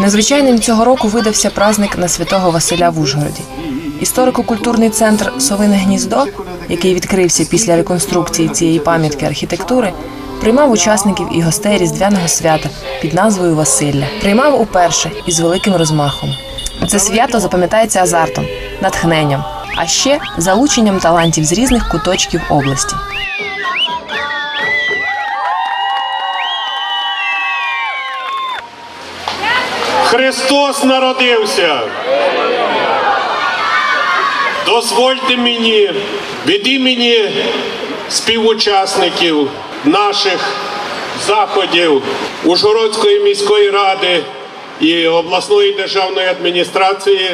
Незвичайним цього року видався праздник на святого Василя в Ужгороді. Історико-культурний центр Совине гніздо, який відкрився після реконструкції цієї пам'ятки архітектури, приймав учасників і гостей різдвяного свята під назвою Василля. Приймав уперше і з великим розмахом. Це свято запам'ятається азартом, натхненням, а ще залученням талантів з різних куточків області. Христос народився. Дозвольте мені від імені співучасників наших заходів Ужгородської міської ради і обласної державної адміністрації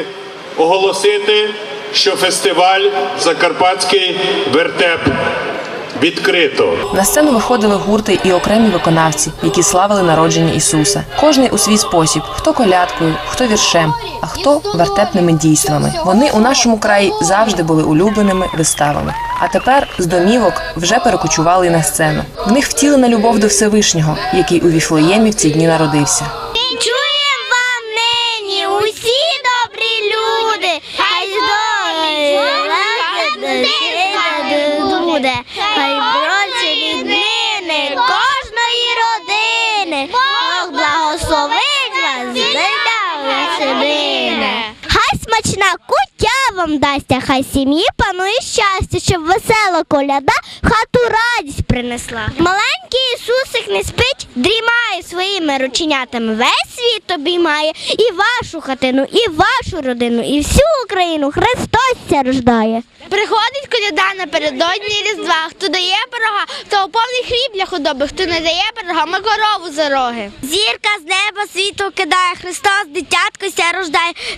оголосити, що фестиваль Закарпатський вертеп відкрито. На сцену виходили гурти і окремі виконавці, які славили народження Ісуса. Кожний у свій спосіб: хто колядкою, хто віршем, а хто вертепними дійствами. Вони у нашому краї завжди були улюбленими виставами. А тепер з домівок вже перекочували на сцену. В них втілена любов до Всевишнього, який у Віфлеємі в ці дні народився. Хай бродці ріднини кожної родини, смачна куття вам дасться, хай сім'ї панує щастя, щоб весела коляда в хату радість принесла. Маленький Ісусик не спить, дрімає своїми рученятами. Весь світ обіймає і вашу хатину, і вашу родину, і всю Україну Христос ся рождає. Приходить коляда напередодні Різдва, хто дає пирога, хто повний хліб для худоби, хто не дає пирога, ми корову за роги. Зірка з неба світу кидає, Христос дитятко ся.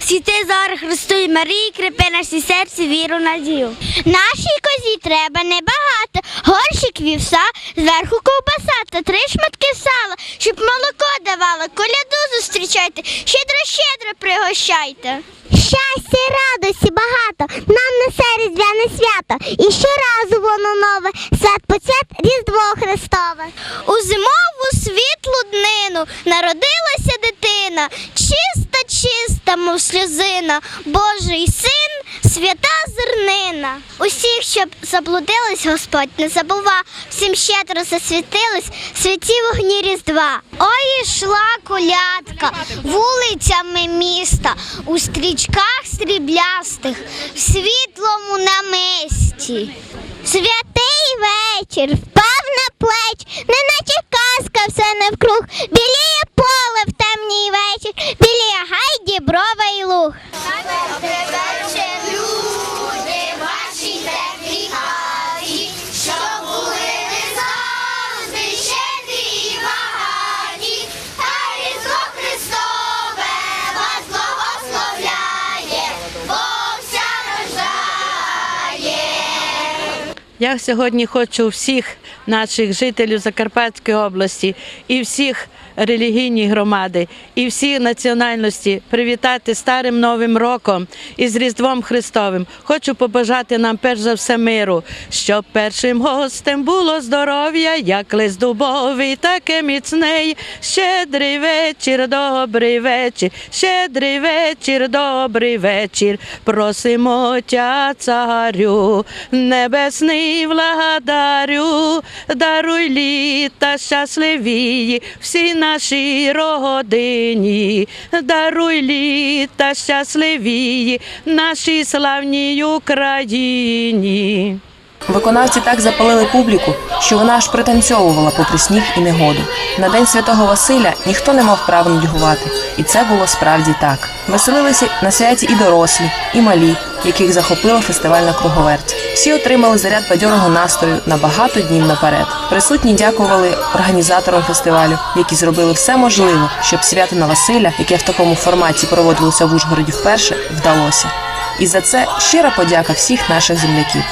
Світи зори Христу і Марії, крепи наші серці, віру, надію. Нашій козі треба небагато, горщик вівса, зверху ковбаса та три шматки сала, щоб молоко давала, коляду зустрічайте, щедро щедро пригощайте. Щастя, і радості багато, нам несе різдвяне свято, і щоразу воно нове, свят поцят Різдво Христове. У зимову світлу днину народилася дитина, чиста, чиста, мов сльозина, Божий син, свята зернина. Усіх, щоб заблудились, Господь не забува, всім щедро засвітились святі вогні Різдва. Ой, йшла колядка вулицями міста, у стрічках сріблястих, в світлому намисті. Святий вечір впав на плеч, неначе казка все навкруг. Біліє Я сьогодні хочу всіх наших жителів Закарпатської області і всіх релігійні громади, і всі національності привітати старим новим роком і з Різдвом Христовим. Хочу побажати нам перш за все миру, щоб першим гостем було здоров'я, як лист дубовий, таке міцний. Щедрий вечір, добрий вечір, щедрий вечір, добрий вечір. Просимо тя, царю, небесний владарю, даруй літа щасливії, всі нашій родині, даруй літа щасливії, нашій славній Україні. Виконавці так запалили публіку, що вона аж пританцьовувала попри сніг і негоду. На день святого Василя ніхто не мав права нудьгувати, і це було справді так. Веселилися на святі і дорослі, і малі, яких захопила фестивальна круговерть. Всі отримали заряд бадьорого настрою на багато днів наперед. Присутні дякували організаторам фестивалю, які зробили все можливе, щоб свято на Василя, яке в такому форматі проводилося в Ужгороді вперше, вдалося. І за це щира подяка всіх наших земляків.